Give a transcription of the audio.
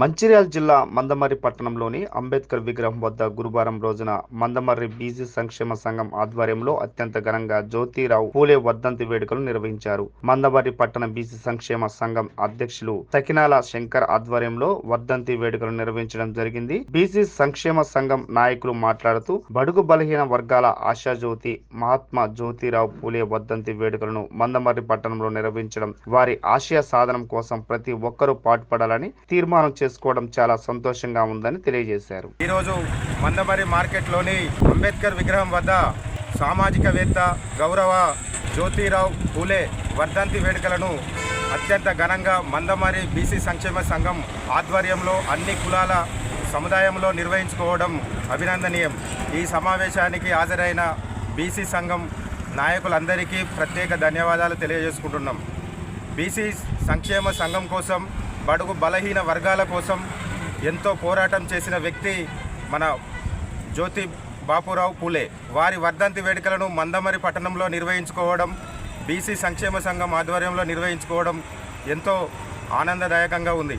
మంచిర్యాల జిల్లా మందమర్రి పట్టణంలోని అంబేద్కర్ విగ్రహం వద్ద గురువారం రోజున మందమర్రి బీసీ సంక్షేమ సంఘం ఆధ్వర్యంలో అత్యంత ఘనంగా జ్యోతిరావు పూలే వర్ధంతి వేడుకలు నిర్వహించారు. మందమర్రి పట్టణ బీసీ సంక్షేమ సంఘం అధ్యక్షులు సకినాల శంకర్ ఆధ్వర్యంలో వర్ధంతి వేడుకలు నిర్వహించడం జరిగింది. బీసీ సంక్షేమ సంఘం నాయకులు మాట్లాడుతూ బడుగు బలహీన వర్గాల ఆశాజ్యోతి మహాత్మా జ్యోతిరావు పూలే వర్ధంతి వేడుకలను మందమర్రి పట్టణంలో నిర్వహించడం వారి ఆశయ సాధనం కోసం ప్రతి ఒక్కరూ పాటుపడాలని తీర్మానం చేసుకోవడం చాలా సంతోషంగా ఉందని తెలియజేశారు. ఈరోజు మందమరి మార్కెట్లోని అంబేద్కర్ విగ్రహం వద్ద సామాజికవేత్త గౌరవ జ్యోతిరావు పూలే వర్ధంతి వేడుకలను అత్యంత ఘనంగా మందమరి బీసీ సంక్షేమ సంఘం ఆధ్వర్యంలో అన్ని కులాల సముదాయంలో నిర్వహించుకోవడం అభినందనీయం. ఈ సమావేశానికి హాజరైన బీసీ సంఘం నాయకులందరికీ ప్రత్యేక ధన్యవాదాలు తెలియజేసుకుంటున్నాం. బీసీ సంక్షేమ సంఘం కోసం బడుగు బలహీన వర్గాల కోసం ఎంతో పోరాటం చేసిన వ్యక్తి మన జ్యోతి బాపురావు పూలే. వారి వర్ధంతి వేడుకలను మందమరి పట్టణంలో నిర్వహించుకోవడం బీసీ సంక్షేమ సంఘం ఆధ్వర్యంలో నిర్వహించుకోవడం ఎంతో ఆనందదాయకంగా ఉంది.